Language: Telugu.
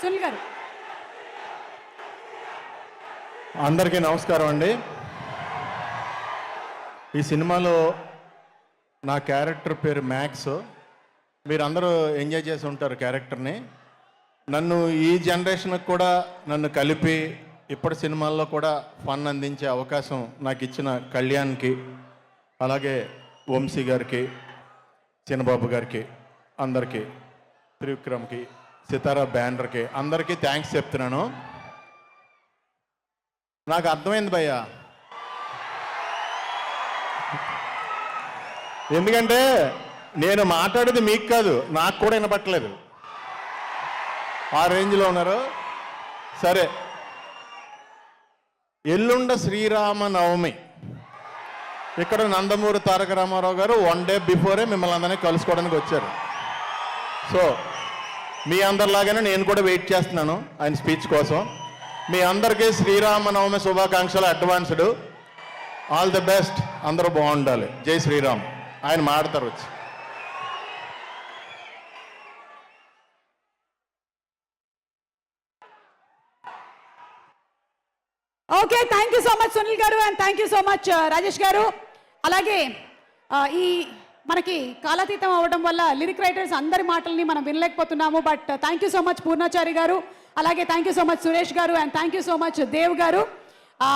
సునీల్ గారు. అందరికీ నమస్కారం అండి. ఈ సినిమాలో నా క్యారెక్టర్ పేరు మ్యాక్స్. మీరందరూ ఎంజాయ్ చేసి ఉంటారు క్యారెక్టర్ని. నన్ను ఈ జనరేషన్కి కూడా నన్ను కలిపి ఇప్పటి సినిమాల్లో కూడా ఫన్ అందించే అవకాశం నాకు ఇచ్చిన కళ్యాణ్కి అలాగే వంశీ గారికి చిన్నబాబు గారికి అందరికీ త్రివిక్రమ్కి సితారా బ్యానర్కి అందరికీ థ్యాంక్స్ చెప్తున్నాను. నాకు అర్థమైంది భయ్యా. ఎందుకంటే నేను మాట్లాడేది మీకు కాదు నాకు కూడా వినపట్టలేదు. ఆ రేంజ్లో ఉన్నారు. సరే. ఎల్లుండ శ్రీరామ నవమి ఇక్కడ నందమూరి తారక రామారావు గారు వన్ డే బిఫోరే మిమ్మల్ని అందరినీ కలుసుకోవడానికి వచ్చారు. సో మీ అందరిలాగానే నేను కూడా వెయిట్ చేస్తున్నాను ఆయన స్పీచ్ కోసం. మీ అందరికీ శ్రీరామనవమి శుభాకాంక్షలు అడ్వాన్స్డ్ ఆల్ ది బెస్ట్ అందరూ బాగుండాలి. జై శ్రీరామ్. ఆయన మాడతారు వచ్చి. Okay thank you so much Sunil garu and thank you so much Rajesh garu. అలాగే uh, ఈ మనకి కాలాతీతం అవ్వడం వల్ల లిరిక్ రైటర్స్ అందరి మాటల్ని మనం వినలేకపోతున్నాము. But thank you so much Purnachari garu. అలాగే thank you so much Suresh garu. And thank you so much Dev garu.